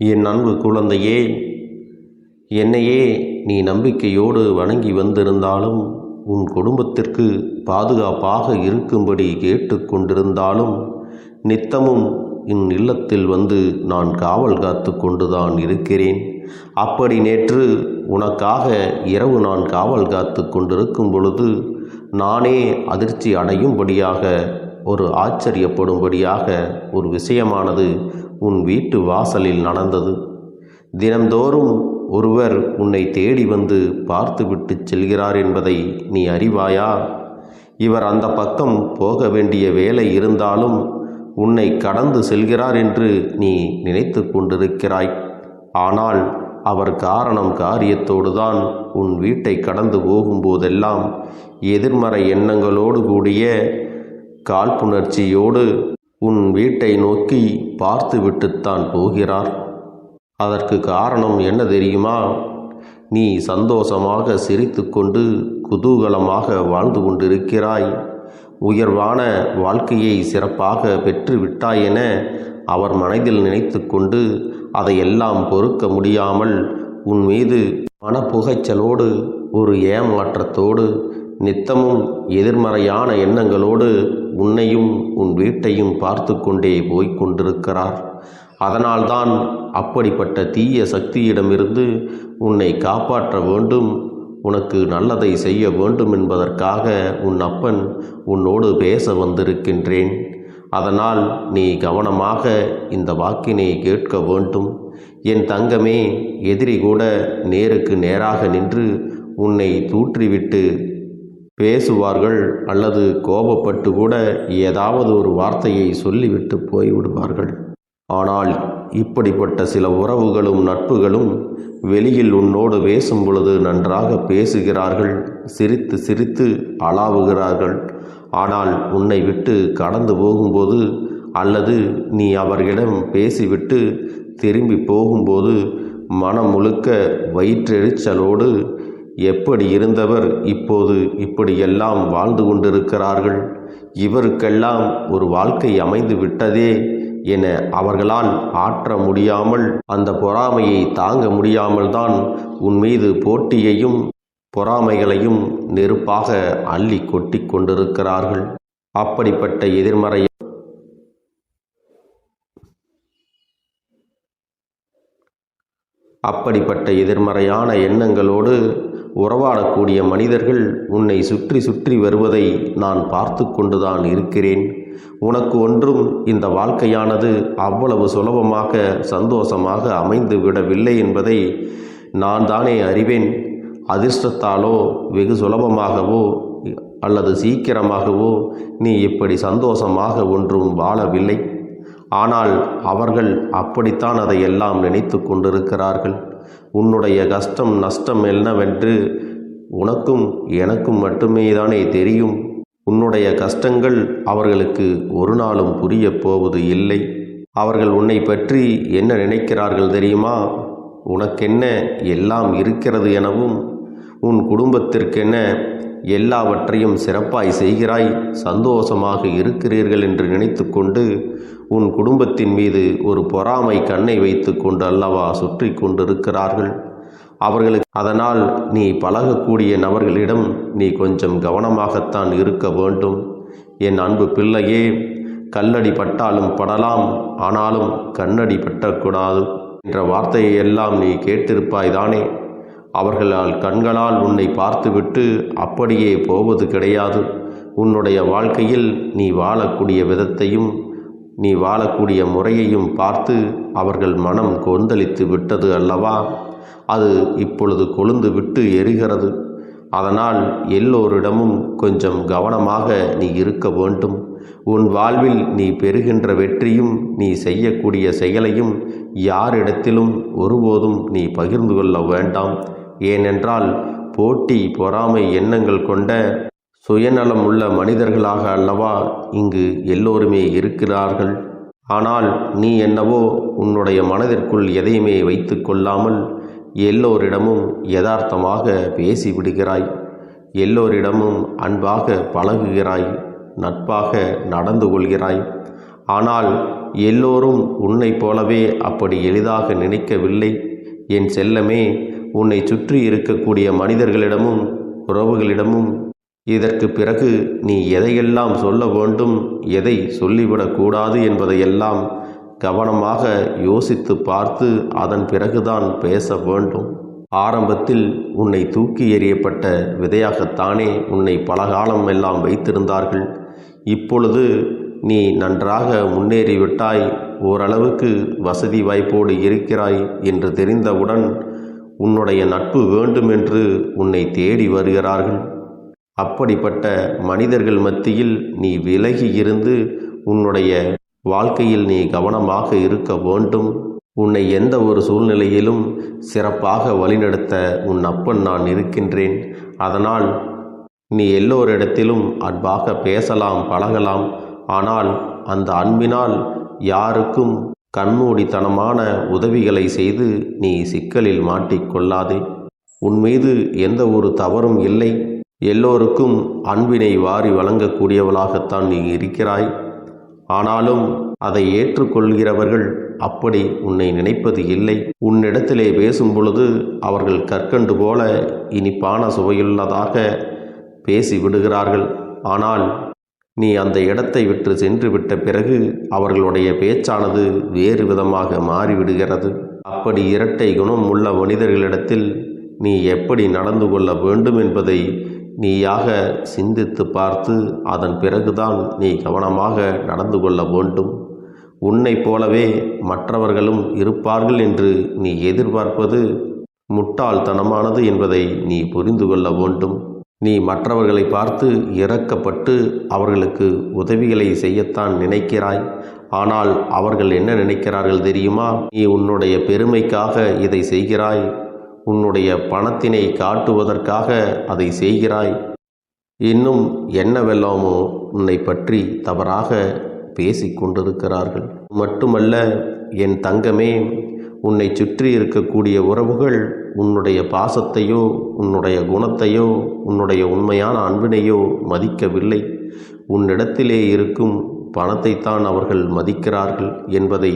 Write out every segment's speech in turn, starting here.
என் அன்பு குழந்தையே என்னையே நீ நம்பிக்கையோடு வணங்கி வந்திருந்தாலும் உன் குடும்பத்திற்கு பாதுகாப்பாக இருக்கும்படி கேட்டுக்கொண்டிருந்தாலும் நித்தமும் என் இல்லத்தில் வந்து நான் காவல் காத்து கொண்டுதான் இருக்கிறேன். அப்படி நேற்று உனக்காக இரவு நான் காவல் காத்து கொண்டிருக்கும் பொழுது நானே அதிர்ச்சி அடையும்படியாக ஒரு ஆச்சரியப்படும்படியாக ஒரு விஷயமானது உன் வீட்டு வாசலில் நடந்தது. தினம்தோறும் ஒருவர் உன்னை தேடி வந்து பார்த்துவிட்டு செல்கிறார் என்பதை நீ அறிவாயா? இவர் அந்த பக்கம் போக வேண்டிய வேலை இருந்தாலும் உன்னை கடந்து செல்கிறார் என்று நீ நினைத்து கொண்டிருக்கிறாய். ஆனால் அவர் காரணம் காரியத்தோடு தான் உன் வீட்டை கடந்து போகும்போதெல்லாம் எதிர்மறை எண்ணங்களோடு கூடிய காழ்ப்புணர்ச்சியோடு உன் வீட்டை நோக்கி பார்த்துவிட்டுத்தான் போகிறார். அதற்கு காரணம் என்ன தெரியுமா? நீ சந்தோஷமாக சிரித்துக்கொண்டு குதூகலமாக வாழ்ந்து கொண்டிருக்கிறாய். உயர்வான வாழ்க்கையை சிறப்பாக பெற்று விட்டாயென என அவர் மனதில் நினைத்து கொண்டு அதையெல்லாம் பொறுக்க முடியாமல் உன் மீது மனப்புகைச்சலோடு ஒரு ஏமாற்றத்தோடு நித்தமும் எதிர்மறையான எண்ணங்களோடு உன்னையும் உன் வீட்டையும் பார்த்து கொண்டே போய்க் கொண்டிருக்கிறார். அதனால்தான் அப்படிப்பட்ட தீய சக்தியிடமிருந்து உன்னை காப்பாற்ற வேண்டும் உனக்கு நல்லதை செய்ய வேண்டும் என்பதற்காக உன் அப்பன் உன்னோடு பேச வந்திருக்கின்றேன். அதனால் நீ கவனமாக இந்த வாக்கினை கேட்க வேண்டும். என் தங்கமே எதிரி கூட நேருக்கு நேராக நின்று உன்னை தூற்றிவிட்டு பேசுவார்கள் அல்லது கோபப்பட்டு கூட ஏதாவது ஒரு வார்த்தையை சொல்லிவிட்டு போய்விடுவார்கள். ஆனால் இப்படிப்பட்ட சில உறவுகளும் நட்புகளும் வெளியில் உன்னோடு பேசும் பொழுது நன்றாக பேசுகிறார்கள் சிரித்து சிரித்து அளாவுகிறார்கள் ஆனால் உன்னை விட்டு கடந்து போகும்போது அல்லது நீ அவர்களிடம் பேசிவிட்டு திரும்பி போகும்போது மனம் முழுக்க வயிற்றெரிச்சலோடு எப்படி இருந்தவர் இப்போது இப்படியெல்லாம் வாழ்ந்து கொண்டிருக்கிறார்கள்? இவருக்கெல்லாம் ஒரு வாழ்க்கை அமைந்து விட்டதே என அவர்களால் ஆற்ற முடியாமல் அந்த பொறாமையை தாங்க முடியாமல் தான் உன் மீது போட்டியையும் பொறாமைகளையும் நெருப்பாக அள்ளி கொட்டி கொண்டிருக்கிறார்கள். அப்படிப்பட்ட எதிர்மறை அப்படிப்பட்ட எதிர்மறையான எண்ணங்களோடு உறவாடக்கூடிய மனிதர்கள் உன்னை சுற்றி சுற்றி வருவதை நான் பார்த்து கொண்டுதான் இருக்கிறேன். உனக்கு ஒன்றும் இந்த வாழ்க்கையானது அவ்வளவு சுலபமாக சந்தோஷமாக அமைந்து விடவில்லை என்பதை நான் தானே அறிவேன். அதிர்ஷ்டத்தாலோ வெகு சுலபமாகவோ அல்லது சீக்கிரமாகவோ நீ இப்படி சந்தோஷமாக ஒன்றும் வாழவில்லை. ஆனால் அவர்கள் அப்படித்தான் அதையெல்லாம் நினைத்து கொண்டிருக்கிறார்கள். உன்னுடைய கஷ்டம் நஷ்டம் என்னவென்று உனக்கும் எனக்கும் மட்டுமே தானே தெரியும். உன்னுடைய கஷ்டங்கள் அவர்களுக்கு ஒரு நாளும் புரிய போவது இல்லை. அவர்கள் உன்னை பற்றி என்ன நினைக்கிறார்கள் தெரியுமா? உனக்கென்ன எல்லாம் இருக்கிறது எனவும் உன் குடும்பத்திற்கென எல்லாவற்றையும் சிறப்பாய் செய்கிறாய் சந்தோஷமாக இருக்கிறீர்கள் என்று நினைத்து கொண்டு உன் குடும்பத்தின் மீது ஒரு பொறாமை கண்ணை வைத்து கொண்டு அல்லவா சுற்றி கொண்டிருக்கிறார்கள். அவர்களுக்கு அதனால் நீ பழகக்கூடிய நபர்களிடம் நீ கொஞ்சம் கவனமாகத்தான் இருக்க வேண்டும். என் அன்பு பிள்ளையே கல்லடி பட்டாலும் படலாம் ஆனாலும் கண்ணடி பட்டக்கூடாது என்ற வார்த்தையை எல்லாம் நீ கேட்டிருப்பாய் தானே அவர்களால் கண்களால் உன்னை பார்த்துவிட்டு அப்படியே போவது கிடையாது. உன்னுடைய வாழ்க்கையில் நீ வாழக்கூடிய விதத்தையும் நீ வாழக்கூடிய முறையையும் பார்த்து அவர்கள் மனம் கொந்தளித்து விட்டது அல்லவா? அது இப்பொழுது கொழுந்து விட்டு எரிகிறது. அதனால் எல்லோரிடமும் கொஞ்சம் கவனமாக நீ இருக்க வேண்டும். உன் வாழ்வில் நீ பெறுகின்ற வெற்றியும் நீ செய்யக்கூடிய செயலையும் யாரிடத்திலும் ஒருபோதும் நீ பகிர்ந்து கொள்ள வேண்டாம். ஏனென்றால் போட்டி பொறாமை எண்ணங்கள் கொண்ட சுயநலம் உள்ள மனிதர்களாக அல்லவா இங்கு எல்லோருமே இருக்கிறார்கள். ஆனால் நீ என்னவோ உன்னுடைய மனதிற்குள் எதையுமே வைத்து கொள்ளாமல் எல்லோரிடமும் யதார்த்தமாக பேசிவிடுகிறாய். எல்லோரிடமும் அன்பாக பழகுகிறாய் நட்பாக நடந்து கொள்கிறாய். ஆனால் எல்லோரும் உன்னைப் போலவே அப்படி எளிதாக நினைக்கவில்லை. என் செல்லமே உன்னை சுற்றி இருக்கக்கூடிய மனிதர்களிடமும் உறவுகளிடமும் இதற்கு பிறகு நீ எதையெல்லாம் சொல்ல வேண்டும் எதை சொல்லிவிடக்கூடாது என்பதையெல்லாம் கவனமாக யோசித்து பார்த்து அதன் பிறகுதான் பேச வேண்டும். ஆரம்பத்தில் உன்னை தூக்கி எறியப்பட்ட விதையாகத்தானே உன்னை பலகாலம் எல்லாம் வைத்திருந்தார்கள். இப்பொழுது நீ நன்றாக முன்னேறிவிட்டாய் ஓரளவுக்கு வசதி வாய்ப்போடு இருக்கிறாய் என்று தெரிந்தவுடன் உன்னுடைய நட்பு வேண்டுமென்று உன்னை தேடி வருகிறார்கள். அப்படிப்பட்ட மனிதர்கள் மத்தியில் நீ விலகி இருந்து உன்னுடைய வாழ்க்கையில் நீ கவனமாக இருக்க வேண்டும். உன்னை எந்த ஒரு சூழ்நிலையிலும் சிறப்பாக வழிநடத்த உன் அப்பன் நான் இருக்கின்றேன். அதனால் நீ எல்லோரிடத்திலும் அன்பாக பேசலாம் பழகலாம். ஆனால் அந்த அன்பினால் யாருக்கும் கண்மூடித்தனமான உதவிகளை செய்து நீ சிக்கலில் மாட்டிக்கொள்ளாதே உன் மீது எந்த ஒரு தவறும் இல்லை. எல்லோருக்கும் அன்பினை வாரி வழங்கக்கூடியவளாகத்தான் நீ இருக்கிறாய். ஆனாலும் அதை ஏற்றுக்கொள்கிறவர்கள் அப்படி உன்னை நினைப்பது இல்லை. உன்னிடத்திலே பேசும் பொழுது அவர்கள் கற்கண்டு போல இனிப்பான சுவையுள்ளதாக பேசி விடுகிறார்கள் ஆனால் நீ அந்த இடத்தை விட்டு சென்று விட்ட பிறகு அவர்களுடைய பேச்சானது வேறு விதமாக மாறிவிடுகிறது. அப்படி இரட்டை குணம் உள்ள மனிதர்களிடத்தில் நீ எப்படி நடந்து கொள்ள வேண்டும் என்பதை நீயாக சிந்தித்து பார்த்து அதன் பிறகுதான் நீ கவனமாக நடந்து கொள்ள வேண்டும். உன்னைப் போலவே மற்றவர்களும் இருப்பார்கள் என்று நீ எதிர்பார்ப்பது முட்டாள்தனமானது என்பதை நீ புரிந்து கொள்ள வேண்டும். நீ மற்றவர்களை பார்த்து இறக்கப்பட்டு அவர்களுக்கு உதவிகளை செய்யத்தான் நினைக்கிறாய். ஆனால் அவர்கள் என்ன நினைக்கிறார்கள் தெரியுமா? நீ உன்னுடைய பெருமைக்காக இதை செய்கிறாய். உன்னுடைய பணத்தினை காட்டுவதற்காக அதை செய்கிறாய். இன்னும் என்னவெல்லாமோ உன்னை பற்றி தவறாக பேசிக்கொண்டிருக்கிறார்கள் மட்டுமல்ல என் தங்கமே உன்னை சுற்றி இருக்கக்கூடிய உறவுகள் உன்னுடைய பாசத்தையோ உன்னுடைய குணத்தையோ உன்னுடைய உண்மையான அன்பினையோ மதிக்கவில்லை. உன்னிடத்திலே இருக்கும் பணத்தைத்தான் அவர்கள் மதிக்கிறார்கள் என்பதை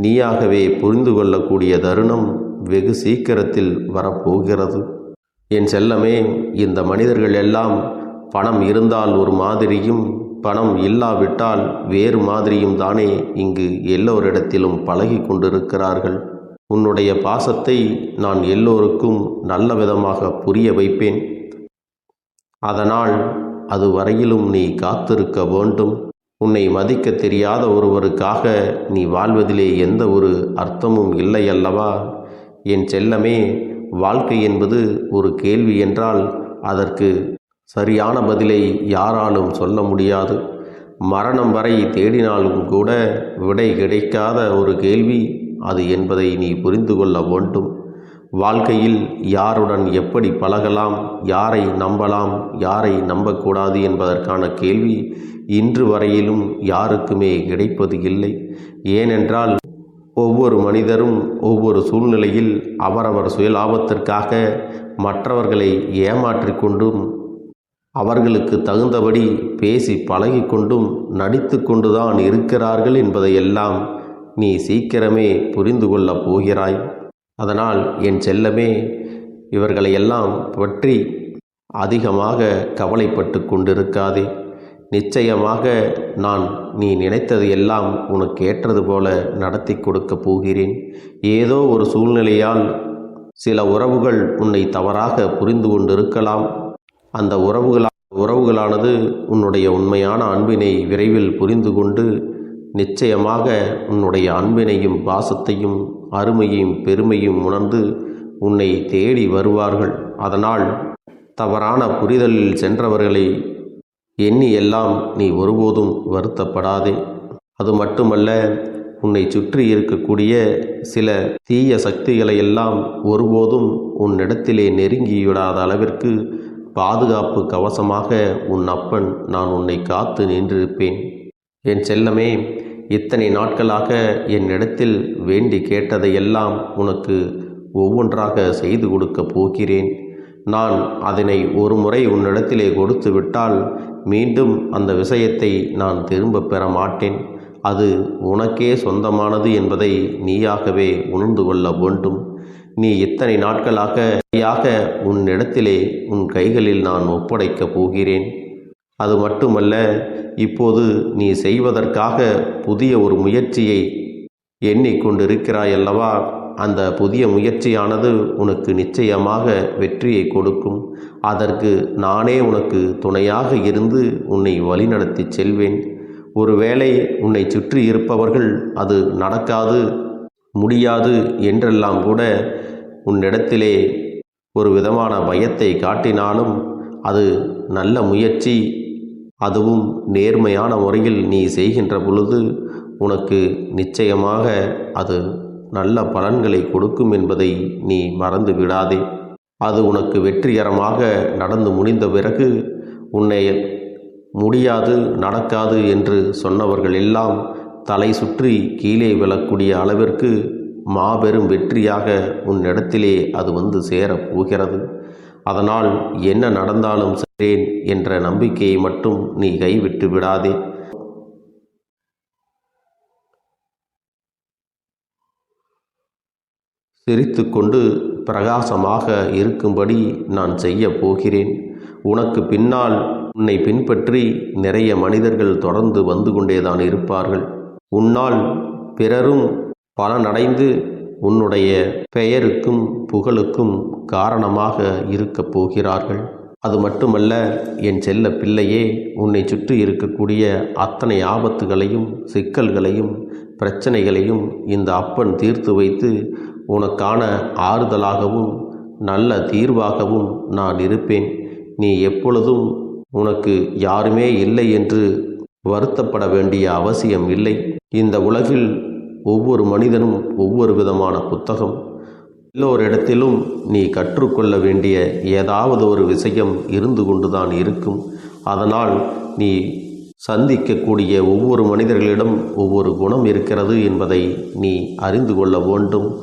நீயாகவே புரிந்து கொள்ளக்கூடிய தருணம் வெகு சீக்கிரத்தில் வரப்போகிறது. என் செல்லமே இந்த மனிதர்கள் எல்லாம் பணம் இருந்தால் ஒரு மாதிரியும் பணம் இல்லாவிட்டால் வேறு மாதிரியும் தானே இங்கு எல்லோரிடத்திலும் பழகி கொண்டிருக்கிறார்கள். உன்னுடைய பாசத்தை நான் எல்லோருக்கும் நல்ல விதமாக புரிய வைப்பேன். அதனால் அது வரையிலும் நீ காத்திருக்க வேண்டும். உன்னை மதிக்க தெரியாத ஒருவருக்காக நீ வாழ்வதிலே எந்த ஒரு அர்த்தமும் இல்லை அல்லவா? என் செல்லமே வாழ்க்கை என்பது ஒரு கேள்வி என்றால் அதற்கு சரியான பதிலை யாராலும் சொல்ல முடியாது. மரணம் வரை தேடினாலும் கூட விடை கிடைக்காத ஒரு கேள்வி. அது என்பதை நீ புரிந்து கொள்ள வேண்டும். வாழ்க்கையில் யாருடன் எப்படி பழகலாம் யாரை நம்பலாம் யாரை நம்பக்கூடாது என்பதற்கான கேள்வி இன்று வரையிலும் யாருக்குமே கிடைப்பது இல்லை. ஏனென்றால் ஒவ்வொரு மனிதரும் ஒவ்வொரு சூழ்நிலையில் அவரவர் சுயலாபத்திற்காக மற்றவர்களை ஏமாற்றிக்கொண்டும் அவர்களுக்கு தகுந்தபடி பேசி பழகிக்கொண்டும் நடித்து கொண்டுதான் இருக்கிறார்கள் என்பதையெல்லாம் நீ சீக்கிரமே புரிந்து கொள்ளப் போகிறாய். அதனால் என் செல்லமே இவர்களையெல்லாம் பற்றி அதிகமாக கவலைப்பட்டு கொண்டிருக்காதே. நிச்சயமாக நான் நீ நினைத்தது எல்லாம் உனக்கு ஏற்றது போல நடத்தி கொடுக்கப் போகிறேன். ஏதோ ஒரு சூழ்நிலையால் சில உறவுகள் உன்னை தவறாக புரிந்து கொண்டிருக்கலாம். அந்த உறவுகளா உறவுகளானது உன்னுடைய உண்மையான அன்பினை விரைவில் புரிந்து கொண்டு நிச்சயமாக உன்னுடைய அன்பினையும் பாசத்தையும் அருமையும் பெருமையும் உணர்ந்து உன்னை தேடி வருவார்கள். அதனால் தவறான புரிதலில் சென்றவர்களை எண்ணி எல்லாம் நீ ஒருபோதும் வருத்தப்படாதே. அது மட்டுமல்ல உன்னை சுற்றி இருக்கக்கூடிய சில தீய சக்திகளை எல்லாம் ஒருபோதும் உன்னிடத்திலே நெருங்கிவிடாத அளவிற்கு பாதுகாப்பு கவசமாக உன் அப்பன் நான் உன்னை காத்து நின்றிருப்பேன். என் செல்லமே இத்தனை நாட்களாக என்னிடத்தில் வேண்டி கேட்டதையெல்லாம் உனக்கு ஒவ்வொன்றாக செய்து கொடுக்கப் போகிறேன். நான் அதனை ஒரு முறை உன்னிடத்திலே கொடுத்து விட்டால் மீண்டும் அந்த விஷயத்தை நான் திரும்ப பெற மாட்டேன். அது உனக்கே சொந்தமானது என்பதை நீயாகவே உணர்ந்து கொள்ள வேண்டும். நீ இத்தனை நாட்களாக உன்னிடத்திலே உன் கைகளில் நான் ஒப்படைக்கப் போகிறேன். அது மட்டுமல்ல இப்போது நீ செய்வதற்காக புதிய ஒரு முயற்சியை எண்ணிக்கொண்டிருக்கிறாயல்லவா அந்த புதிய முயற்சியானது உனக்கு நிச்சயமாக வெற்றியை கொடுக்கும். அதற்கு நானே உனக்கு துணையாக இருந்து உன்னை வழிநடத்தி செல்வேன். ஒருவேளை உன்னை சுற்றி இருப்பவர்கள் அது நடக்காது முடியாது என்றெல்லாம் கூட உன்னிடத்திலே ஒரு விதமான பயத்தை காட்டினாலும் அது நல்ல முயற்சி. அதுவும் நேர்மையான முறையில் நீ செய்கின்ற பொழுது உனக்கு நிச்சயமாக அது நல்ல பலன்களை கொடுக்கும் என்பதை நீ மறந்து விடாதே. அது உனக்கு வெற்றிகரமாக நடந்து முடிந்த பிறகு உன்னை முடியாது நடக்காது என்று சொன்னவர்கள் எல்லாம் தலை சுற்றி கீழே விழக்கூடிய அளவிற்கு மாபெரும் வெற்றியாக உன்னிடத்திலே அது வந்து சேரப் போகிறது. அதனால் என்ன நடந்தாலும் செய்கிறேன் என்ற நம்பிக்கையை மட்டும் நீ கைவிட்டு விடாதே. சிரித்துக்கொண்டு பிரகாசமாக இருக்கும்படி நான் செய்ய போகிறேன். உனக்கு பின்னால் உன்னை பின்பற்றி நிறைய மனிதர்கள் தொடர்ந்து வந்து கொண்டேதான் இருப்பார்கள். உன்னால் பிறரும் பலனடைந்து உன்னுடைய பெயருக்கும் புகழுக்கும் காரணமாக இருக்கப் போகிறார்கள். அது மட்டுமல்ல என் செல்ல பிள்ளையே உன்னை சுற்றி இருக்கக்கூடிய அத்தனை ஆபத்துகளையும் சிக்கல்களையும் பிரச்சனைகளையும் இந்த அப்பன் தீர்த்து வைத்து உனக்கான ஆறுதலாகவும் நல்ல தீர்வாகவும் நான் இருப்பேன். நீ எப்பொழுதும் உனக்கு யாருமே இல்லை என்று வருத்தப்பட வேண்டிய அவசியம் இல்லை. இந்த உலகில் ஒவ்வொரு மனிதனும் ஒவ்வொரு விதமான புத்தகம். எல்லோரிடத்திலும் நீ கற்றுக்கொள்ள வேண்டிய ஏதாவது ஒரு விஷயம் இருந்து கொண்டுதான் இருக்கும். அதனால் நீ சந்திக்கக்கூடிய ஒவ்வொரு மனிதர்களிடம் ஒவ்வொரு குணம் இருக்கிறது என்பதை நீ அறிந்து கொள்ள வேண்டும்.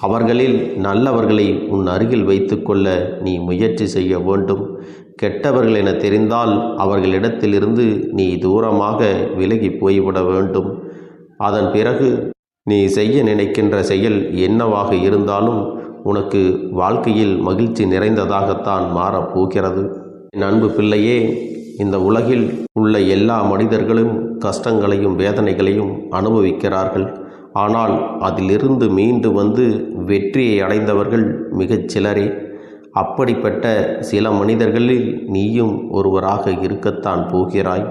அவர்களில் நல்லவர்களை உன் அருகில் வைத்துக்கொள்ள நீ முயற்சி செய்ய வேண்டும். கெட்டவர்கள் என தெரிந்தால் அவர்களிடத்திலிருந்து நீ தூரமாக விலகி போய்விட வேண்டும். அதன் பிறகு நீ செய்ய நினைக்கின்ற செயல் என்னவாக இருந்தாலும் உனக்கு வாழ்க்கையில் மகிழ்ச்சி நிறைந்ததாகத்தான் மாறப்போகிறது என் அன்பு பிள்ளையே இந்த உலகில் உள்ள எல்லா மனிதர்களும் கஷ்டங்களையும் வேதனைகளையும் அனுபவிக்கிறார்கள். ஆனால் அதிலிருந்து மீண்டு வந்து வெற்றியை அடைந்தவர்கள் மிகச் சிலரே. அப்படிப்பட்ட சில மனிதர்களில் நீயும் ஒருவராக இருக்கத்தான் போகிறாய்.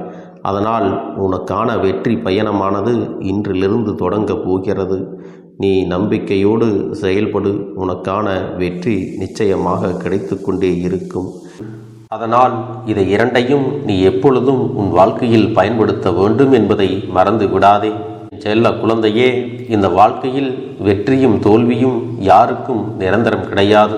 அதனால் உனக்கான வெற்றி பயணமானது இன்றிலிருந்து தொடங்கப் போகிறது. நீ நம்பிக்கையோடு செயல்படு. உனக்கான வெற்றி நிச்சயமாக கிடைத்து கொண்டே இருக்கும். அதனால் இதை இரண்டையும் நீ எப்பொழுதும் உன் வாழ்க்கையில் பயன்படுத்த வேண்டும் என்பதை மறந்து விடாதே. செல்ல குழந்தையே இந்த வாழ்க்கையில் வெற்றியும் தோல்வியும் யாருக்கும் நிரந்தரம் கிடையாது.